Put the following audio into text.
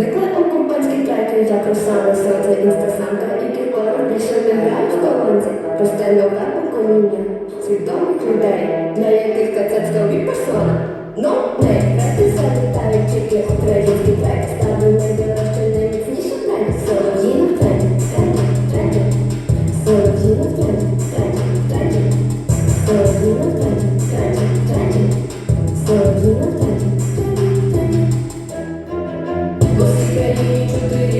Викликом компанський тайкою я красава серце інстасамка і кількора більше не грають в команді, постійно вербу коління, свідомих людей, для яких кацецька ві персона. Ну, не. day.